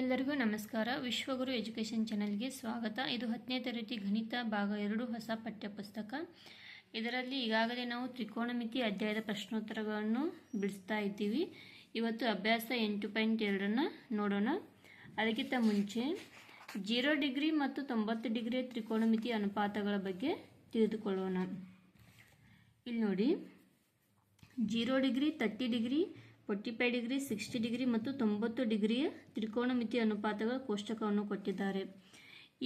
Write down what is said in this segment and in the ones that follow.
ಎಲ್ಲರಿಗೂ ನಮಸ್ಕಾರ. ವಿಶ್ವಗುರು ಎಜುಕೇಷನ್ ಚಾನಲ್ಗೆ ಸ್ವಾಗತ. ಇದು ಹತ್ತನೇ ತರಗತಿ ಗಣಿತ ಭಾಗ ಎರಡು ಹೊಸ ಪಠ್ಯಪುಸ್ತಕ. ಇದರಲ್ಲಿ ಈಗಾಗಲೇ ನಾವು ತ್ರಿಕೋನಮಿತಿ ಅಧ್ಯಾಯದ ಪ್ರಶ್ನೋತ್ತರಗಳನ್ನು ಬಿಡಿಸ್ತಾ ಇದ್ದೀವಿ. ಇವತ್ತು ಅಭ್ಯಾಸ ಎಂಟು ಪಾಯಿಂಟ್ ಎರಡನ್ನು ನೋಡೋಣ. ಅದಕ್ಕಿಂತ ಮುಂಚೆ ಜೀರೋ ಡಿಗ್ರಿ ಮತ್ತು ತೊಂಬತ್ತು ಡಿಗ್ರಿ ತ್ರಿಕೋಣಮಿತಿ ಅನುಪಾತಗಳ ಬಗ್ಗೆ ತಿಳಿದುಕೊಳ್ಳೋಣ. ಇಲ್ಲಿ ನೋಡಿ. Zero degree, thirty degree forty five degree, sixty degree ಮತ್ತು ತೊಂಬತ್ತು ಡಿಗ್ರಿಯ ತ್ರಿಕೋನಮಿತಿ ಅನುಪಾತಗಳ ಕೋಷ್ಟಕವನ್ನು ಕೊಟ್ಟಿದ್ದಾರೆ.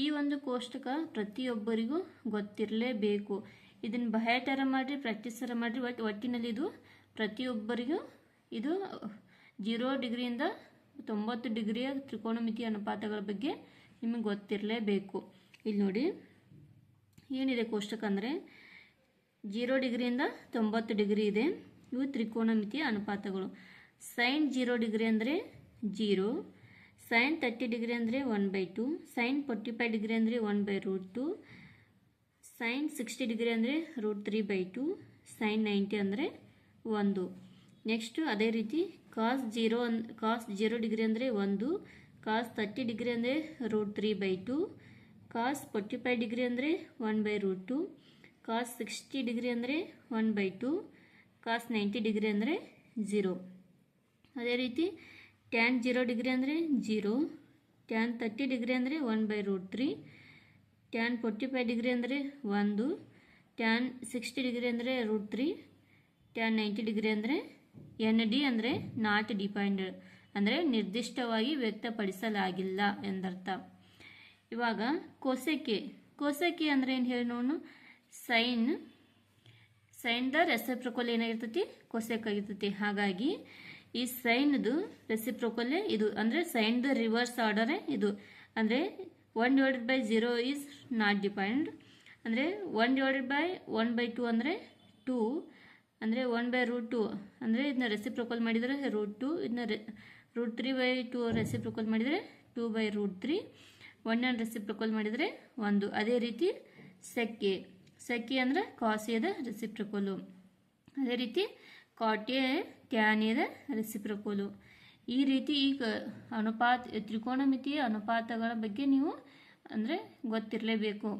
ಈ ಒಂದು ಕೋಷ್ಟಕ ಪ್ರತಿಯೊಬ್ಬರಿಗೂ ಗೊತ್ತಿರಲೇಬೇಕು. ಇದನ್ನು ಬಯಾಟರ ಮಾಡಿರಿ ಪ್ರಾಕ್ಟೀಸರ ಮಾಡಿರಿ ಒಟ್ಟು ಒಟ್ಟಿನಲ್ಲಿ ಇದು ಪ್ರತಿಯೊಬ್ಬರಿಗೂ ಇದು ಜೀರೋ ಡಿಗ್ರಿಯಿಂದ ತೊಂಬತ್ತು ಡಿಗ್ರಿಯ ತ್ರಿಕೋನಮಿತಿ ಅನುಪಾತಗಳ ಬಗ್ಗೆ ನಿಮಗೆ ಗೊತ್ತಿರಲೇಬೇಕು. ಇಲ್ಲಿ ನೋಡಿ, ಏನಿದೆ ಕೋಷ್ಟಕ ಅಂದರೆ? ಜೀರೋ ಡಿಗ್ರಿಯಿಂದ ತೊಂಬತ್ತು ಡಿಗ್ರಿ ಇದೆ. ಇವು ತ್ರಿಕೋನಮಿತಿಯ ಅನುಪಾತಗಳು. ಸೈನ್ ಜೀರೋ ಡಿಗ್ರಿ ಅಂದರೆ ಜೀರೋ ಸೈನ್ ತರ್ಟಿ ಡಿಗ್ರಿ ಅಂದರೆ one by two sine forty five degree ಅಂದರೆ one by root two sine sixty degree ಅಂದರೆ root three by two sine ninety ಅಂದರೆ ಒಂದು. ನೆಕ್ಸ್ಟು ಅದೇ ರೀತಿ ಕಾಸ್ ಜೀರೋ ಅನ್ ಕಾಸ್ ಜೀರೋ ಡಿಗ್ರಿ ಅಂದರೆ ಒಂದು ಕಾಸ್ ತರ್ಟಿ ಡಿಗ್ರಿ ಅಂದರೆ root three by two cos forty five degree ಅಂದರೆ one by root two cos sixty degree ಅಂದರೆ one by two cos ninety degree ಅಂದರೆ ಝೀರೋ ಅದೇ ರೀತಿ ಟ್ಯಾನ್ ಜೀರೋ ಡಿಗ್ರಿ ಅಂದರೆ zero tan thirty degree ಅಂದರೆ one by root three tan forty five degree ಅಂದರೆ ಒಂದು tan sixty degree ಅಂದರೆ root three tan ninety degree ಅಂದರೆ ಎನ್ ಡಿ ಅಂದರೆ ನಾಟ್ ಡಿಪೆಂಡ್ ಅಂದರೆ ನಿರ್ದಿಷ್ಟವಾಗಿ ವ್ಯಕ್ತಪಡಿಸಲಾಗಿಲ್ಲ ಎಂದರ್ಥ. ಇವಾಗ ಕೋಸೆಕೆ. ಕೋಸೆಕೆ ಅಂದರೆ ಏನು ಹೇಳಿ ಸೈನ್ ಸೈನ್ದ ರೆಸಿಪ್ರೊಕಲ್ ಏನಾಗಿರ್ತೈತಿ? ಕೊಸೆಕ್ ಆಗಿರ್ತೈತಿ ಹಾಗಾಗಿ ಈ ಸೈನ್ದು ರೆಸಿಪ್ರೋಕಲ್ ಇದು ಅಂದರೆ ಸೈನ್ದು ರಿವರ್ಸ್ ಆರ್ಡರೇ ಇದು. ಅಂದರೆ one divided by zero is not depend ಅಂದರೆ one divided by one by two ಅಂದರೆ ಟೂ. ಅಂದರೆ ಒನ್ ಬೈ ರೂಟ್ ಟು. ಅಂದರೆ ಇದನ್ನ ರೆಸಿಪ್ರೊಕಲ್ ಮಾಡಿದರೆ ರೂಟ್ ಟು. ಇದನ್ನ ರೆ root three by two reciprocal ಮಾಡಿದರೆ two by root three. One and reciprocal ಮಾಡಿದರೆ ಒಂದು. ಅದೇ ರೀತಿ ಸೆಕ್ಕೆ. ಸೆಕ್ಕೆ ಅಂದರೆ ಕಾಸಿಯದ ರೆಸಿಪ್ರಕೋಲು. ಅದೇ ರೀತಿ ಕಾಟೆ ಟ್ಯಾನಿಯದ ರೆಸಿಪ್ರಕೋಲು. ಈ ರೀತಿ ಈಗ ಅನುಪಾತ ತ್ರಿಕೋಣಮಿತಿಯ ಅನುಪಾತಗಳ ಬಗ್ಗೆ ನೀವು ಅಂದರೆ ಗೊತ್ತಿರಲೇಬೇಕು.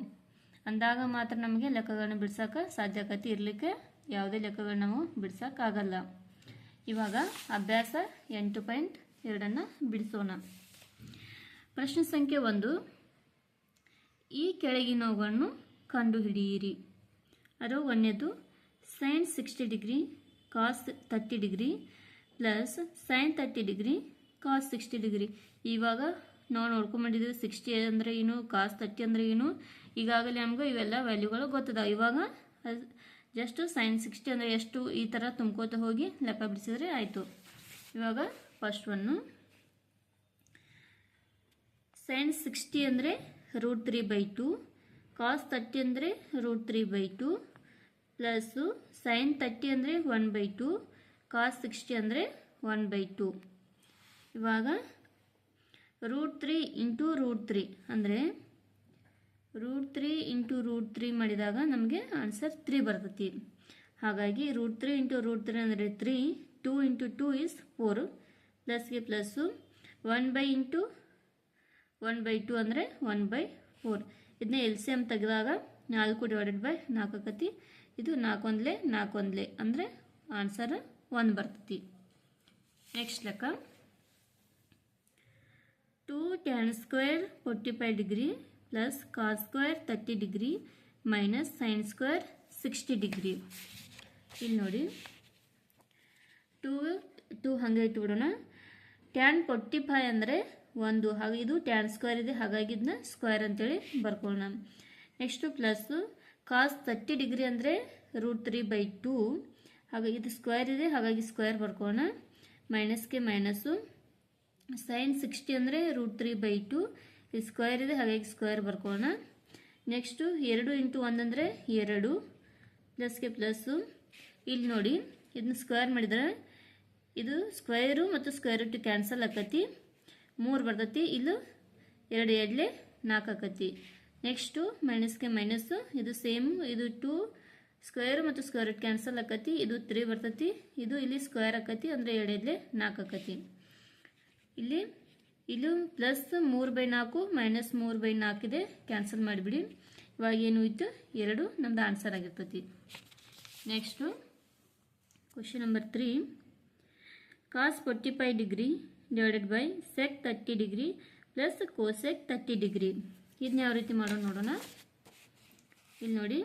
ಅಂದಾಗ ಮಾತ್ರ ನಮಗೆ ಲೆಕ್ಕಗಳನ್ನ ಬಿಡ್ಸೋಕೆ ಸಾಧ್ಯಕತೆ ಇರಲಿಕ್ಕೆ ಯಾವುದೇ ಲೆಕ್ಕಗಳನ್ನ ನಾವು ಬಿಡ್ಸೋಕ್ಕಾಗಲ್ಲ ಇವಾಗ ಅಭ್ಯಾಸ ಎಂಟು ಪಾಯಿಂಟ್ ಎರಡನ್ನು ಬಿಡಿಸೋಣ. ಪ್ರಶ್ನೆ ಸಂಖ್ಯೆ ಒಂದು. ಈ ಕೆಳಗಿನವುಗಳನ್ನು ಕಂಡುಹಿಡಿಯಿರಿ. ಅದು ಒಂದನೇದು sine sixty degree cos thirty degree plus sine thirty degree cos sixty degree ಇವಾಗ ನಾವು ನೋಡ್ಕೊಂಬಂದಿದ್ದೀವಿ ಸಿಕ್ಸ್ಟಿ ಅಂದರೆ ಏನು ಕಾಸ್ ತರ್ಟಿ ಅಂದರೆ ಏನು? ಈಗಾಗಲೇ ನಮ್ಗೆ ಇವೆಲ್ಲ ವ್ಯಾಲ್ಯೂಗಳು ಗೊತ್ತದ ಇವಾಗ ಜಸ್ಟ್ ಸೈನ್ ಸಿಕ್ಸ್ಟಿ ಅಂದರೆ ಎಷ್ಟು? ಈ ಥರ ತುಂಬ್ಕೋತ ಹೋಗಿ ಲೆಕ್ಕ ಬಿಡಿಸಿದ್ರೆ ಆಯಿತು. ಇವಾಗ ಫಸ್ಟ್ ಒನ್ನು ಸೈನ್ ಸಿಕ್ಸ್ಟಿ ಅಂದರೆ root three by two cos thirty ಅಂದರೆ root three by two plus sine thirty ಅಂದರೆ one by two cos sixty ಅಂದರೆ ಒನ್ ಬೈ ಟು ಇವಾಗ root three into root three ಅಂದರೆ root three into root three ಮಾಡಿದಾಗ ನಮಗೆ answer three ಬರ್ತೈತಿ. ಹಾಗಾಗಿ root three into root three ಅಂದರೆ three two into two is four ಪ್ಲಸ್ಗೆ plus one by into one by two ಅಂದರೆ one by four ಇದನ್ನ L C M ತೆಗೆದಾಗ ನಾಲ್ಕು divided by ನಾಲ್ಕು ಆಕತಿ ಇದು ನಾಲ್ಕೊಂದ್ಲೆ ನಾಲ್ಕೊಂದ್ಲೆ ಅಂದರೆ ಆನ್ಸರ್ ಒಂದು ಬರ್ತೈತಿ. ನೆಕ್ಸ್ಟ್ ಲೆಕ್ಕ. Two tan square forty five degree plus cos square thirty degree minus sine square sixty degree ಇಲ್ಲಿ ನೋಡಿ. ಟೂ ಟೂ ಹಾಗೆ ಇಟ್ಬಿಡೋಣ. ಟ್ಯಾನ್ ಫೋರ್ಟಿ ಫೈವ್ ಅಂದರೆ ಒಂದು ಹಾಗೆ ಇದು ಟ್ಯಾನ್ ಸ್ಕ್ವೇರ್ ಇದೆ. ಹಾಗಾಗಿ ಇದನ್ನ ಸ್ಕ್ವೇರ್ ಅಂತೇಳಿ ಬರ್ಕೊಳ್ಳೋಣ next plus cos thirty degree ಅಂದರೆ ರೂಟ್ ತ್ರೀ ಬೈ ಟೂ ಹಾಗಾಗಿ ಇದು ಸ್ಕ್ವೇರ್ ಇದೆ. ಹಾಗಾಗಿ ಸ್ಕ್ವೇರ್ ಬರ್ಕೊಳ್ಳೋಣ ಮೈನಸ್ಗೆ ಮೈನಸ್ಸು ಸೈನ್ ಸಿಕ್ಸ್ಟಿ ಅಂದರೆ ರೂಟ್ ತ್ರೀ ಬೈ ಟು ಇದು ಸ್ಕ್ವೇರ್ ಇದೆ. ಹಾಗಾಗಿ ಸ್ಕ್ವೇರ್ ಬರ್ಕೊಳ್ಳೋಣ ನೆಕ್ಸ್ಟು ಎರಡು ಇಂಟು ಒಂದು ಅಂದರೆ ಎರಡು. ಪ್ಲಸ್ಗೆ ಪ್ಲಸ್ಸು ಇಲ್ಲಿ ನೋಡಿ, ಇದನ್ನ ಸ್ಕ್ವೇರ್ ಮಾಡಿದರೆ ಇದು ಸ್ಕ್ವೇರು ಮತ್ತು ಸ್ಕ್ವೇರ್ ಟು ಕ್ಯಾನ್ಸಲ್ ಆಕತಿ. ಮೂರು ಬರ್ತತಿ, ಇಲ್ಲೂ ಎರಡು ಎರಡಲೆ ನಾಲ್ಕು ಆಕತಿ. ನೆಕ್ಸ್ಟು ಮೈನಸ್ಗೆ ಮೈನಸ್ಸು ಇದು ಸೇಮ್ ಇದು ಟೂ ಸ್ಕ್ವೇರ್ ಮತ್ತು ಸ್ಕ್ವೇರ್ ರೂಟ್ ಕ್ಯಾನ್ಸಲ್ ಆಕತಿ, ಇದು ತ್ರೀ ಬರ್ತತಿ, ಇದು ಇಲ್ಲಿ ಸ್ಕ್ವೇರ್ ಆಕತಿ, ಅಂದರೆ ಎರಡು ಎರಡಲೆ ನಾಲ್ಕು ಆಕತಿ. ಇಲ್ಲಿ, ಇಲ್ಲೂ ಪ್ಲಸ್ ಮೂರು ಬೈ ನಾಲ್ಕು ಮೈನಸ್ ಮೂರು ಬೈ ನಾಲ್ಕಿದೆ ಕ್ಯಾನ್ಸಲ್ ಮಾಡಿಬಿಡಿ. ಇವಾಗ ಏನು ಇತ್ತು ಎರಡು, ನಮ್ದು ಆನ್ಸರ್ ಆಗಿರ್ತತಿ. Next question number three cos forty five degree divided by sec thirty degree plus cosec thirty degree ಇದನ್ನ ಯಾವ ರೀತಿ ಮಾಡೋಣ ನೋಡೋಣ. ಇಲ್ಲಿ ನೋಡಿ.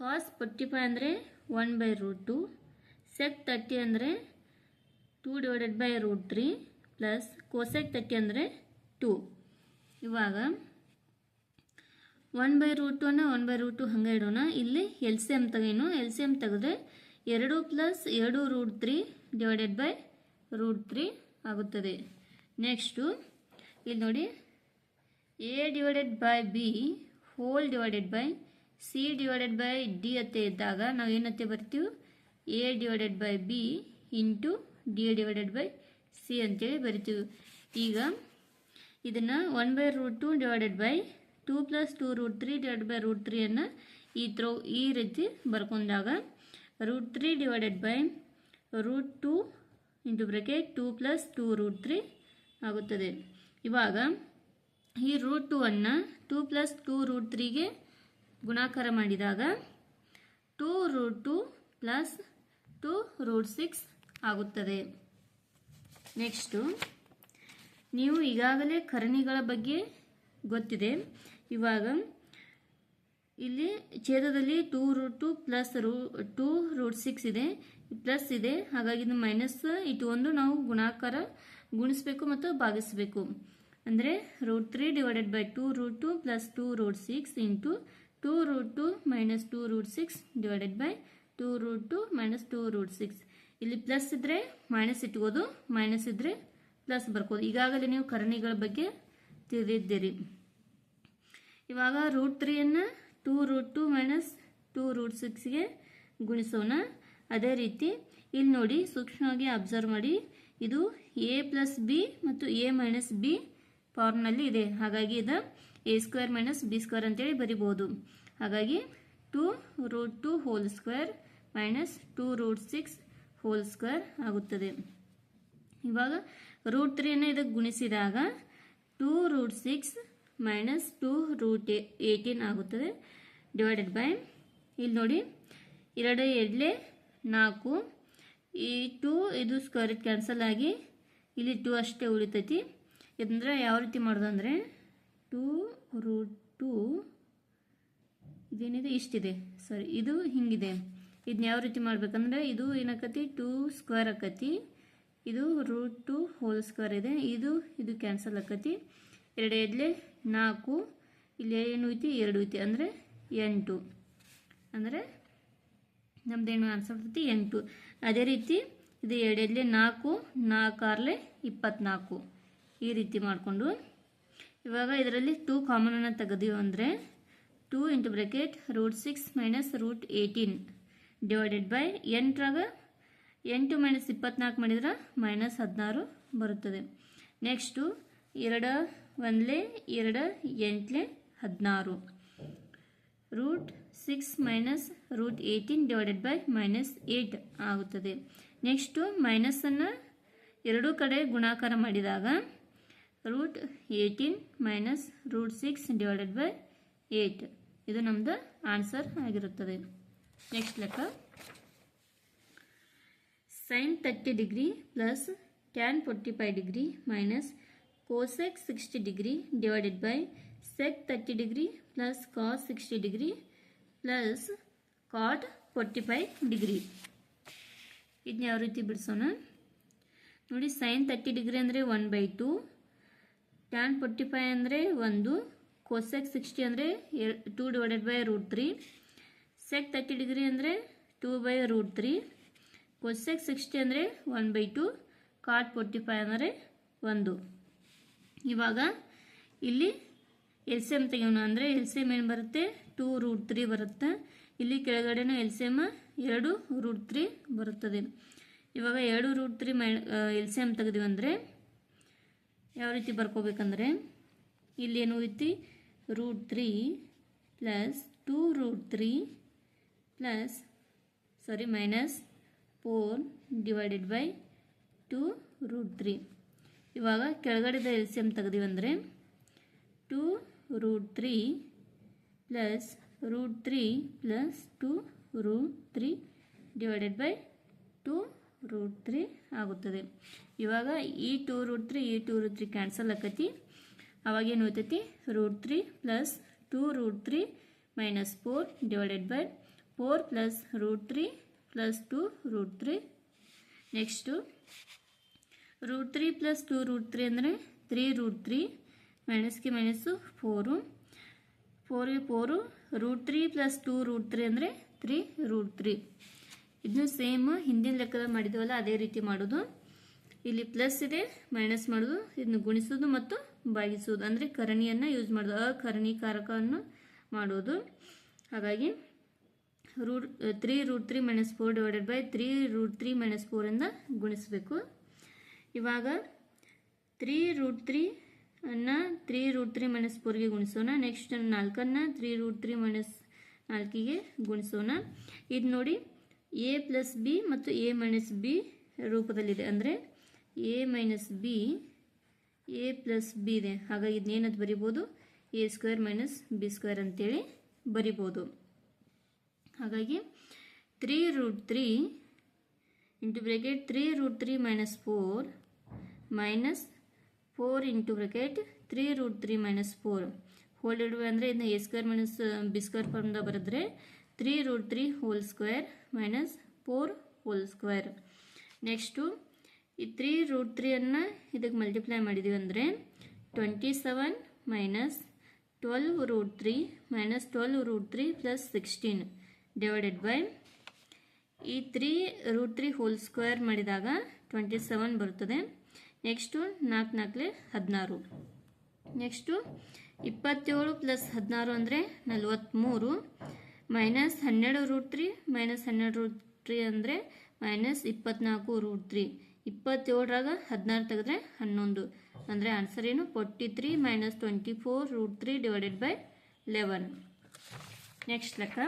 ಕಾಸ್ ಫೋರ್ಟಿ ಫೈವ್ ಅಂದರೆ one by root two sec thirty ಅಂದರೆ two divided by root three plus cosec thirty ಅಂದರೆ ಟೂ ಇವಾಗ one by root two one by root two ಹಂಗೆ ಇಡೋಣ. ಇಲ್ಲಿ ಎಲ್ ಸಿ ಎಂ ತೆಗೇನು ಎಲ್ ಸಿ ಎಂ ತೆಗೆದ್ರೆ ಎರಡು ಪ್ಲಸ್ ಎರಡು root three divided by root three ಆಗುತ್ತದೆ. ನೆಕ್ಸ್ಟು ಇಲ್ಲಿ ನೋಡಿ. A divided by B whole divided by C divided by D ಅತ್ತೆ ಇದ್ದಾಗ ನಾವು ಏನತ್ತೆ ಬರ್ತೀವಿ? A divided by B into D divided by C ಅಂತೇಳಿ ಬರಿತೀವಿ. ಈಗ ಇದನ್ನು one by root two divided by two plus two root three divide by root ತ್ರೀಯನ್ನು ಈ ತ್ರೋ ಈ ರೀತಿ ಬರ್ಕೊಂಡಾಗ root three divided by root two into bracket two plus two root three ಆಗುತ್ತದೆ. ಇವಾಗ ಈ ರೂಟ್ ಟು ಅನ್ನು ಟೂ ಪ್ಲಸ್ ಟೂ ರೂಟ್ ತ್ರೀಗೆ ಗುಣಾಕಾರ ಮಾಡಿದಾಗ two root two plus two root six ಆಗುತ್ತದೆ. ನೆಕ್ಸ್ಟು ನೀವು ಈಗಾಗಲೇ ಕರಣಿಗಳ ಬಗ್ಗೆ ಗೊತ್ತಿದೆ. ಇವಾಗ ಇಲ್ಲಿ ಛೇದದಲ್ಲಿ ಟೂ ರೂಟ್ ಟು ಪ್ಲಸ್ ರೂ ಟೂ ರೂಟ್ ಸಿಕ್ಸ್ ಇದೆ. ಪ್ಲಸ್ ಇದೆ. ಹಾಗಾಗಿ ಇದು ಮೈನಸ್ ಇಟ್ಟು ಒಂದು ನಾವು ಗುಣಾಕಾರ ಗುಣಿಸ್ಬೇಕು ಮತ್ತು ಭಾಗಿಸಬೇಕು. ಅಂದರೆ root three divided by two root two plus two root six into two root two minus two root six divided by two root two minus two root six ಇಲ್ಲಿ ಪ್ಲಸ್ ಇದ್ದರೆ ಮೈನಸ್ ಇಟ್ಕೋದು ಮೈನಸ್ ಇದ್ದರೆ plus ಬರ್ಕೋದು ಈಗಾಗಲೇ ನೀವು ಕರಣಿಗಳ ಬಗ್ಗೆ ತಿಳಿದಿದ್ದೀರಿ. ಇವಾಗ root ತ್ರೀಯನ್ನು two root two minus two root six ಗುಣಿಸೋಣ. ಅದೇ ರೀತಿ ಇಲ್ಲಿ ನೋಡಿ ಸೂಕ್ಷ್ಮವಾಗಿ ಅಬ್ಸರ್ವ್ ಮಾಡಿ. ಇದು ಎ ಪ್ಲಸ್ ಬಿ ಮತ್ತು ಎ ಮೈನಸ್ ಬಿ ಫಾರ್ಮ್ನಲ್ಲಿ ಇದೆ. ಹಾಗಾಗಿ ಇದು A square minus B square ಅಂತೇಳಿ ಬರಿಬೋದು. ಹಾಗಾಗಿ two root two whole square minus two root six whole square ಆಗುತ್ತದೆ. ಇವಾಗ ರೂಟ್ ತ್ರೀಯನ್ನು ಇದಕ್ಕೆ ಗುಣಿಸಿದಾಗ two root six minus two root eighteen ಆಗುತ್ತದೆ ಡಿವೈಡೆಡ್ ಬೈ ಇಲ್ಲಿ ನೋಡಿ, ಎರಡು ಎರಡಲೇ ನಾಲ್ಕು. ಈ ಟೂ ಇದು ಸ್ಕ್ವೇರ್ ಕ್ಯಾನ್ಸಲ್ ಆಗಿ ಇಲ್ಲಿ ಟೂ ಅಷ್ಟೇ ಉಳಿತೈತಿ. ಇದಂದ್ರೆ ಯಾವ ರೀತಿ ಮಾಡೋದು ಅಂದರೆ ಟೂ ರೂಟ್ ಟೂ ಇದೇನಿದೆ? ಇಷ್ಟಿದೆ. ಸಾರಿ ಇದು ಹಿಂಗಿದೆ. ಇದನ್ನ ಯಾವ ರೀತಿ ಮಾಡ್ಬೇಕಂದ್ರೆ ಇದು ಏನಾಕತಿ? ಟೂ ಸ್ಕ್ವೇರ್ ಆಕತಿ. ಇದು ರೂಟ್ ಟು ಹೋಲ್ ಸ್ಕ್ವೇರ್ ಇದೆ. ಇದು ಇದು ಕ್ಯಾನ್ಸಲ್ ಆಕತಿ. ಎರಡು ಎಡ್ಲೆ ನಾಲ್ಕು, ಇಲ್ಲಿ ಏನು ಐತಿ? ಎರಡು ಐತಿ. ಅಂದರೆ ಎಂಟು. ಅಂದರೆ ನಮ್ಮದೇನು ಆನ್ಸರ್ ಬರ್ತೈತಿ? ಎಂಟು. ಅದೇ ರೀತಿ ಇದು ಎರಡೆಡ್ಲೆ ನಾಲ್ಕು, ನಾಲ್ಕಾರ್ಲೆ ಇಪ್ಪತ್ನಾಲ್ಕು. ಈ ರೀತಿ ಮಾಡಿಕೊಂಡು ಇವಾಗ ಇದರಲ್ಲಿ ಟೂ ಕಾಮನನ್ನು ತೆಗೆದೀವಿ ಅಂದರೆ two into bracket root six minus root eighteen divided by ಎಂಟರಾಗ ಎಂಟು ಮೈನಸ್ ಇಪ್ಪತ್ನಾಲ್ಕು ಮಾಡಿದ್ರೆ ಮೈನಸ್ ಹದಿನಾರು ಬರುತ್ತದೆ. ನೆಕ್ಸ್ಟು ಎರಡು ಒಂದ್ಲೆ, ಎರಡು, ಎಂಟ್ಲೆ, ಹದಿನಾರು. Root six minus root eighteen divided by minus eight ಆಗುತ್ತದೆ. ನೆಕ್ಸ್ಟು ಮೈನಸನ್ನು ಎರಡೂ ಕಡೆ ಗುಣಾಕಾರ ಮಾಡಿದಾಗ root eighteen minus root six divided by eight. ಇದು ನಮ್ಮದು ಆನ್ಸರ್ ಆಗಿರುತ್ತದೆ. ನೆಕ್ಸ್ಟ್ ಲೆಕ್ಕ. Sine thirty degree plus tan forty five degree minus cosec sixty degree divided by sec thirty degree plus cos sixty degree plus cot forty five degree ಇದನ್ನ ಯಾವ ರೀತಿ ಬಿಡಿಸೋಣ? ನೋಡಿ sine thirty degree ಅಂದರೆ one by two tan forty five ಅಂದರೆ ಒಂದು cosec sixty ಅಂದರೆ two divided by root three sec thirty degree ಅಂದರೆ two by root three cosec sixty ಅಂದರೆ one by two cot forty five ಅಂದರೆ ಒಂದು. ಇವಾಗ ಇಲ್ಲಿ ಎಲ್ ಸಿ ಎಂ ತೆಗೆಯೋಣ ಅಂದರೆ ಎಲ್ ಸಿ ಎಂ ಏನು ಬರುತ್ತೆ? ಟೂ ರೂಟ್ ತ್ರೀ ಬರುತ್ತೆ. ಇಲ್ಲಿ ಕೆಳಗಡೆನೂ ಎಲ್ ಸಿ ಎಂ ಎರಡು ರೂಟ್ ತ್ರೀ ಬರುತ್ತದೆ. ಇವಾಗ ಎರಡು ರೂಟ್ ತ್ರೀ ಮೈ ಎಲ್ ಸಿ ಎಂ ತೆಗೆದೀವಿ ಅಂದರೆ ಯಾವ ರೀತಿ ಬರ್ಕೋಬೇಕಂದ್ರೆ ಇಲ್ಲಿ ಏನು ಐತಿ root three plus two root three plus sorry minus four divided by two root three ಇವಾಗ ಕೆಳಗಡೆದ L C M ತೆಗ್ದೀವಂದರೆ two root three plus root three plus two root three divided by two root three ಆಗುತ್ತದೆ. ಇವಾಗ ಈ two root three, ಈ two root three cancel ಆಕತಿ. ಅವಾಗೇನು ಹೋಗ್ತೈತಿ root three plus two root three minus four divided by four plus root three plus two root three. Next root three plus two root three ಅಂದರೆ three root three ಮೈನಸ್ಗೆ minus four ಫೋರ್ಗೆ four root three plus two root three ಅಂದರೆ three root three ಇದನ್ನು same ಹಿಂದಿನ ಲೆಕ್ಕದಲ್ಲಿ ಮಾಡಿದ್ವಲ್ಲ, ಅದೇ ರೀತಿ ಮಾಡೋದು. ಇಲ್ಲಿ ಪ್ಲಸ್ ಇದೆ ಮೈನಸ್ ಮಾಡೋದು. ಇದನ್ನು ಗುಣಿಸೋದು ಮತ್ತು ಭಾಗಿಸೋದು ಅಂದರೆ ಕರಣಿಯನ್ನು ಯೂಸ್ ಮಾಡೋದು, ಅಕರಣೀಕಾರಕವನ್ನು ಮಾಡೋದು ಹಾಗಾಗಿ root three root three minus four divided by three root three minus ಫೋರಿಂದ ಗುಣಿಸಬೇಕು. ಇವಾಗ ತ್ರೀ ರೂಟ್ ತ್ರೀ ಅನ್ನ ತ್ರೀ ರೂಟ್ ತ್ರೀ ಮೈನಸ್ ಫೋರ್ಗೆ ಗುಣಿಸೋಣ. ನೆಕ್ಸ್ಟ್ ನಾಲ್ಕನ್ನು ತ್ರೀ ರೂಟ್ ತ್ರೀ ಮೈನಸ್ ನಾಲ್ಕಿಗೆ ಗುಣಿಸೋಣ. ಇದು ನೋಡಿ ಎ ಪ್ಲಸ್ ಬಿ ಮತ್ತು ಎ ಮೈನಸ್ ಬಿ ರೂಪದಲ್ಲಿದೆ. ಅಂದರೆ A minus B A plus B ಇದೆ. ಹಾಗಾಗಿ ಇದನ್ನೇನದು ಬರಿಬೋದು? A square minus B square ಅಂತೇಳಿ ಬರಿಬೋದು. ಹಾಗಾಗಿ three root three into bracket three root three minus four minus four into bracket three root three minus four whole ಇಡುವೆ ಅಂದರೆ ಇದನ್ನ A square minus B square ಫಾರ್ಮ್ದ ಬರೆದ್ರೆ three root three whole square minus four whole square next ಈ three root ತ್ರೀಯನ್ನು ಇದಕ್ಕೆ multiply ಮಾಡಿದ್ದೀವಿ ಅಂದರೆ twenty seven minus twelve root three minus twelve root three plus sixteen divided by ಈ three root three whole square ಮಾಡಿದಾಗ twenty seven ಬರ್ತದೆ. Next ನಾಲ್ಕು ನಾಲ್ಕಲೆ ಹದಿನಾರು. ನೆಕ್ಸ್ಟು ಇಪ್ಪತ್ತೇಳು ಪ್ಲಸ್ ಹದಿನಾರು ಅಂದರೆ ನಲ್ವತ್ತ್ಮೂರು ಮೈನಸ್ ಹನ್ನೆರಡು ರೂಟ್ ತ್ರೀ, ಮೈನಸ್ ಹನ್ನೆರಡು ರೂಟ್ ತ್ರೀ ಅಂದರೆ ಮೈನಸ್ ಇಪ್ಪತ್ನಾಲ್ಕು ರೂಟ್ ತ್ರೀ. ಇಪ್ಪತ್ತೇಳರಾಗ ಹದಿನಾರು ತೆಗೆದ್ರೆ ಹನ್ನೊಂದು. ಅಂದರೆ ಆನ್ಸರ್ ಏನು? Forty three minus twenty four root three divided by eleven. Next ಲೆಕ್ಕ.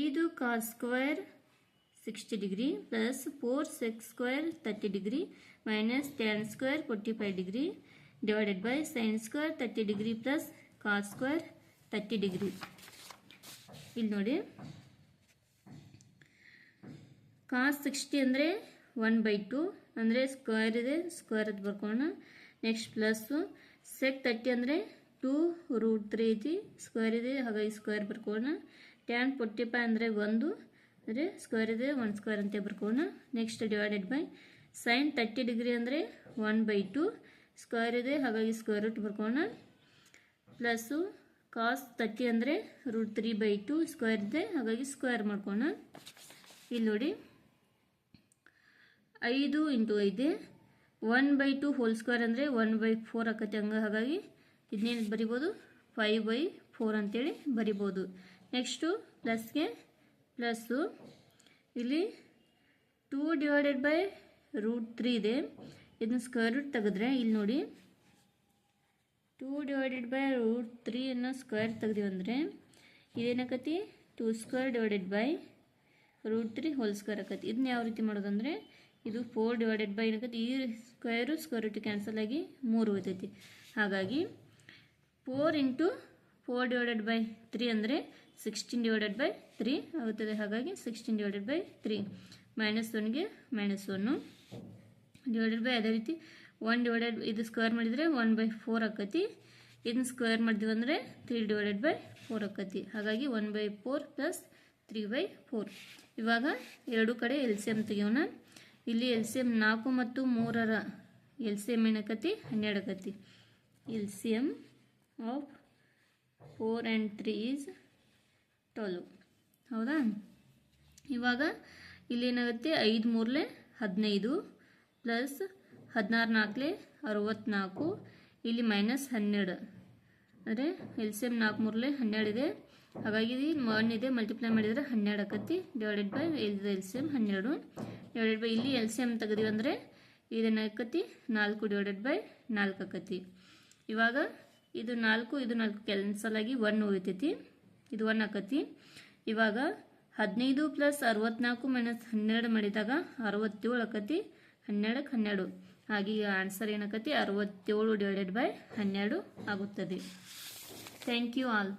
ಐದು cos square sixty degree plus four sec square thirty degree minus tan square forty five degree divided by sin square thirty degree plus cos square thirty degree ಇಲ್ಲಿ ನೋಡಿ. Cos sixty ಅಂದರೆ one by two ಅಂದರೆ square ಇದೆ square ಅದು ಬರ್ಕೊಳ್ಳೋಣ next plus sec thirty ಅಂದರೆ two root three ಐತಿ square ಇದೆ, ಹಾಗಾಗಿ ಸ್ಕ್ವೇರ್ ಬರ್ಕೊಳ್ಳೋಣ ಟ್ಯಾನ್ ಫೋರ್ಟಿ ಫೈವ್ ಅಂದರೆ ಒಂದು ಅಂದರೆ ಸ್ಕ್ವೇರ್ ಇದೆ ಒನ್ ಸ್ಕ್ವೇರ್ ಅಂತ ಬರ್ಕೋಣ. Next divided by sin thirty degree ಅಂದರೆ ಒನ್ ಬೈ ಟು ಸ್ಕ್ವೇರ್ ಇದೆ, ಹಾಗಾಗಿ ಸ್ಕ್ವೇರ್ ರೂಟ್ ಬರ್ಕೋಣ. ಪ್ಲಸ್ಸು ಕಾಸ್ ತರ್ಟಿ ಅಂದರೆ root three by two square ಇದೆ, ಹಾಗಾಗಿ ಸ್ಕ್ವೇರ್ ಮಾಡ್ಕೋಣ. ಇಲ್ಲಿ ನೋಡಿ. ಐದು ಇಂಟು ಐದು one by two whole square ಅಂದರೆ ಒನ್ ಬೈ ಫೋರ್ ಆಕತ್ತೆ ಹಂಗೆ. ಹಾಗಾಗಿ ಇದನ್ನೇನು ಬರಿಬೋದು? ಫೈವ್ ಬೈ ಫೋರ್ ಅಂತೇಳಿ ಬರಿಬೋದು. ನೆಕ್ಸ್ಟು ಪ್ಲಸ್ಗೆ ಪ್ಲಸ್ಸು ಇಲ್ಲಿ two divided by root three ಇದೆ. ಇದನ್ನ ಸ್ಕ್ವೇರ್ ರೂಟ್ ತೆಗೆದ್ರೆ ಇಲ್ಲಿ ನೋಡಿ. Two divided by root three ಅನ್ನೋ ಸ್ಕ್ವೇರ್ ತೆಗ್ದೀವಿ ಅಂದರೆ ಇದೇನಾಕತಿ? Two square divided by root three whole square ಆಕತಿ. ಇದನ್ನ ಯಾವ ರೀತಿ ಮಾಡೋದಂದರೆ ಇದು ಫೋರ್ ಡಿವೈಡೆಡ್ ಬೈ ಏನಾಕತಿ? ಈ ಸ್ಕ್ವೇರು ಸ್ಕ್ವೇರ್ ರೂಟ್ ಕ್ಯಾನ್ಸಲ್ ಆಗಿ ಮೂರು ಹೋಗ್ತೈತಿ. ಹಾಗಾಗಿ four into four divided by three ಅಂದರೆ ಸಿಕ್ಸ್ಟೀನ್ ಡಿವೈಡೆಡ್ ಬೈ ತ್ರೀ ಆಗುತ್ತದೆ. ಹಾಗಾಗಿ sixteen divided by three minus ಒನ್ಗೆ minus one divided by ಅದೇ ರೀತಿ ಒನ್ ಡಿವೈಡೆಡ್ ಇದು ಸ್ಕ್ವೇರ್ ಮಾಡಿದರೆ ಒನ್ ಬೈ ಫೋರ್ ಆಕತಿ. ಇದನ್ನ ಸ್ಕ್ವೇರ್ ಮಾಡಿದ್ವಿ ಅಂದರೆ ತ್ರೀ ಡಿವೈಡೆಡ್ ಬೈ ಫೋರ್ ಆಕತಿ. ಹಾಗಾಗಿ one by four plus three by four ಇವಾಗ ಎರಡು ಕಡೆ ಎಲ್ ಸಿ ಎಂ ತೆಗಿಯೋಣ. ಇಲ್ಲಿ ಎಲ್ ಸಿ ಎಂ ನಾಲ್ಕು ಮತ್ತು ಮೂರರ ಎಲ್ ಸಿ ಎಂ ಏನಕತಿ? ಹನ್ನೆರಡು ಆಕತಿ. L C M of four and three is twelve ಹೌದಾ? ಇವಾಗ ಇಲ್ಲಿ ಏನಾಗುತ್ತೆ? ಐದು ಮೂರಲೆ ಹದಿನೈದು ಪ್ಲಸ್ ಹದಿನಾರು ನಾಲ್ಕಲೆ ಅರವತ್ತ್ನಾಲ್ಕು ಇಲ್ಲಿ ಮೈನಸ್ ಹನ್ನೆರಡು. ಅಂದರೆ ಎಲ್ ಸಿ ಎಂ ನಾಲ್ಕು ಮೂರಲೆ ಹನ್ನೆರಡು ಇದೆ. ಹಾಗಾಗಿ ಇದು ಒನ್ ಇದೆ ಮಲ್ಟಿಪ್ಲೈ ಮಾಡಿದರೆ ಹನ್ನೆರಡು ಆಕತಿ. Divided by L C M ಹನ್ನೆರಡು. ಡಿವೈಡೆಡ್ ಬೈ ಇಲ್ಲಿ ಎಲ್ ಸಿ ಎಂ ತೆಗೆದಿವಿ ಅಂದರೆ ಇದನ್ನು ಆಕತಿ ನಾಲ್ಕು ಡಿವೈಡೆಡ್ ಬೈ ನಾಲ್ಕು ಆಕತಿ. ಇವಾಗ ಇದು ನಾಲ್ಕು ಇದು ನಾಲ್ಕು ಕ್ಯಾನ್ಸಲ್ ಆಗಿ ಒನ್ ಉಳಿತೈತಿ ಇದು ಒನ್ ಆಕತಿ ಇವಾಗ ಹದಿನೈದು ಪ್ಲಸ್ ಅರವತ್ನಾಲ್ಕು ಮೈನಸ್ ಹನ್ನೆರಡು ಮಾಡಿದಾಗ ಅರವತ್ತೇಳು ಆಕತಿ ಹನ್ನೆರಡಕ್ಕೆ ಹನ್ನೆರಡು. ಹಾಗೆ ಆನ್ಸರ್ ಏನಾಕತಿ ಅರವತ್ತೇಳು ಡಿವೈಡೆಡ್ ಬೈ ಹನ್ನೆರಡು ಆಗುತ್ತದೆ. Thank you all